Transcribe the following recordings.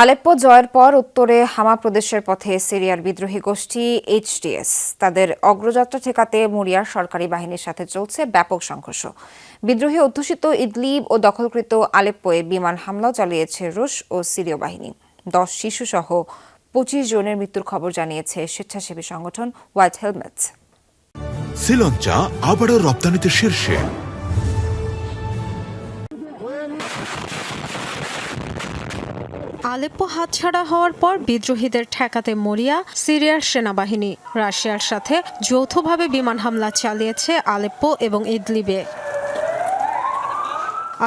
Aleppo জয়ের পর উত্তরে হামা প্রদেশের পথে সিরিয়ার বিদ্রোহী গোষ্ঠী এইচটিএস তাদের অগ্রযাত্রা ঠেকাতে মুরিয়ার সরকারি বাহিনীর সাথে চলছে ব্যাপক সংঘর্ষ। বিদ্রোহী অধ্যুষিত ইদলিব ও দখলকৃত আলেপ্পোয়ে বিমান হামলাও চালিয়েছে রুশ ও সিরীয় বাহিনী। দশ শিশুসহ পঁচিশ জনের মৃত্যুর খবর জানিয়েছে স্বেচ্ছাসেবী সংগঠন হোয়াইট হেলমেটস। শ্রীলঙ্কা আবারও রপ্তানিতে শীর্ষে। আলেপ্পো হাতছাড়া হওয়ার পর বিদ্রোহীদের ঠেকাতে মরিয়া, সিরিয়ার সেনাবাহিনী। রাশিয়ার সাথে যৌথভাবে বিমান হামলা চালিয়েছে আলেপ্পো এবং ইদলিবে।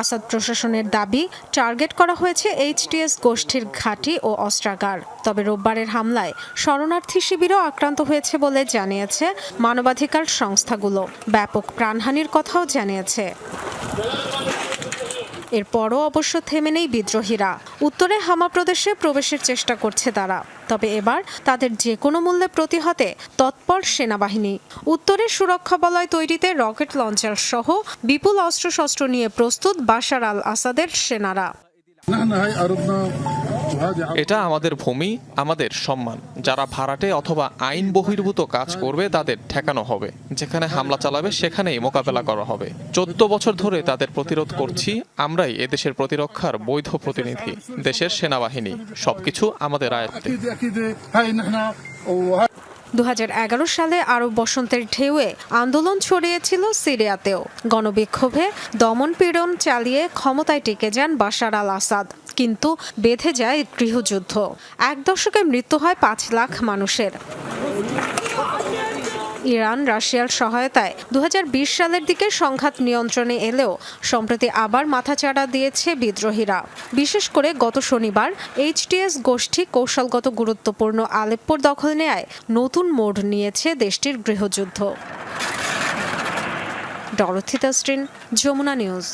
আসাদ প্রশাসনের দাবি, টার্গেট করা হয়েছে এইচটিএস গোষ্ঠীর ঘাঁটি ও অস্ত্রাগার। তবে রোববারের হামলায় শরণার্থী শিবিরও আক্রান্ত হয়েছে বলে জানিয়েছে মানবাধিকার সংস্থাগুলো। ব্যাপক প্রাণহানির কথাও জানিয়েছে। এরপরও অবশ্য থেমে নেই বিদ্রোহীরা। উত্তরে হামা প্রদেশে প্রবেশের চেষ্টা করছে তারা। তবে এবার তাদের যে কোনো মূল্যে প্রতিহতে তৎপর সেনাবাহিনী। উত্তরে সুরক্ষা বলয় তৈরিতে রকেট লঞ্চার সহ বিপুল অস্ত্রশস্ত্র নিয়ে প্রস্তুত বাশার আল আসাদের সেনারা। এটা আমাদের ভূমি, আমাদের সম্মান। যারা ভাড়াটে অথবা আইন বহির্ভূত কাজ করবে, তাদের ঠেকানো হবে। যেখানে হামলা চালাবে, সেখানেই মোকাবেলা করা হবে। চোদ্দ বছর ধরে তাদের প্রতিরোধ করছি, আমরাই এদেশের প্রতিরক্ষার বৈধ প্রতিনিধি, দেশের সেনাবাহিনী। সবকিছু আমাদের আয়ত্তে। দু হাজার এগারো সালে আরব বসন্তের ঢেউয়ে আন্দোলন ছড়িয়েছিল সিরিয়াতেও। গণবিক্ষোভে দমন পীড়ন চালিয়ে ক্ষমতায় টিকে যান বাশার আল আসাদ, কিন্তু বেঁধে যায় গৃহযুদ্ধ। এক দশকে মৃত্যু হয় পাঁচ লাখ মানুষের। ইরান রাশিয়ার সহায়তায় দু হাজার বিশ সালের দিকে সংঘাত নিয়ন্ত্রণে এলেও সম্প্রতি আবার মাথাচাড়া দিয়েছে বিদ্রোহীরা। বিশেষ করে গত শনিবার এইচটিএস গোষ্ঠী কৌশলগত গুরুত্বপূর্ণ আলেপ্পোর দখল নেয় নতুন মোড় নিয়েছে দেশটির গৃহযুদ্ধ। ডরথিতা স্ট্রিন যমুনা নিউজ।